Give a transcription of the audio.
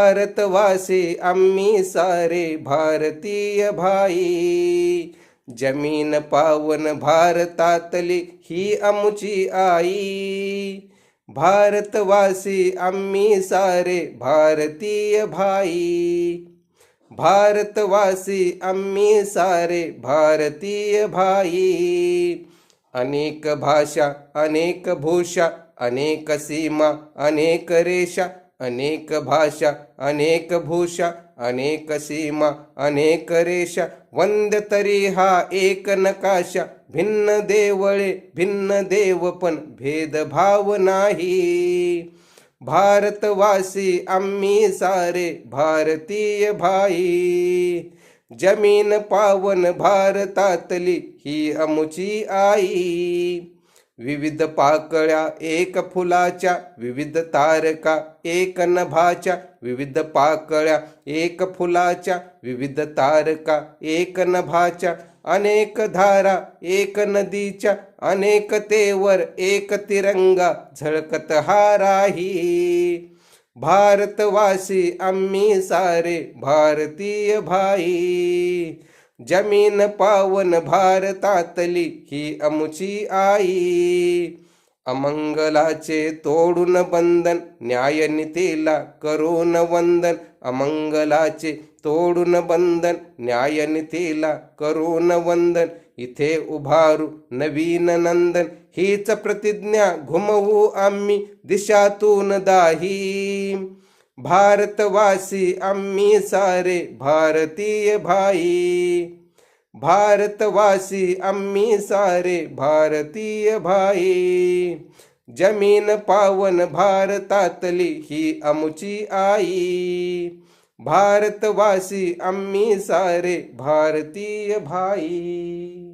भारतवासी आम्ही सारे भारतीय भाई. जमीन पावन भारतातली ही आमची आई. भारतवासी आम्ही सारे भारतीय भाई. भारतवासी आम्ही सारे भारतीय भाई. अनेक भाषा अनेक भूषा अनेक सीमा अनेक रेषा अनेक भाषा अनेक भूषा अनेक सीमा अनेक रेषा वंद तरी हा एक नकाशा. भिन्न देवळे भिन्न देव पण भेदभाव नाही. भारतवासी आम्ही सारे भारतीय भाई. जमीन पावन भारतातली ही अमुची आई. विविध पाकळ्या एक फुलाच्या विविध तारका एक नभाच्या विविध पाकळ्या एक फुलाच्या विविध तारका एक नभाच्या अनेक धारा एक नदीच्या अनेकतेवर एक तिरंगा झळकत हाराही. भारतवासी आम्ही सारे भारतीय भाई. जमीन पावन भारतातली ही अमुची आई. अमंगलाचे तोडून बंधन न्यायनितेला करून वंदन. अमंगलाचे तोडून बंधन न्यायनितेला करून वंदन. इथे उभारू नवीन नंदन हीच प्रतिज्ञा. घुमवू आम्ही दिशातून दाही. भारतवासी आम्ही सारे भारतीय भाई. भारतवासी आम्ही सारे भारतीय भाई. जमीन पावन भारतातली ही अमुची आई. भारतवासी आम्ही सारे भारतीय भाई.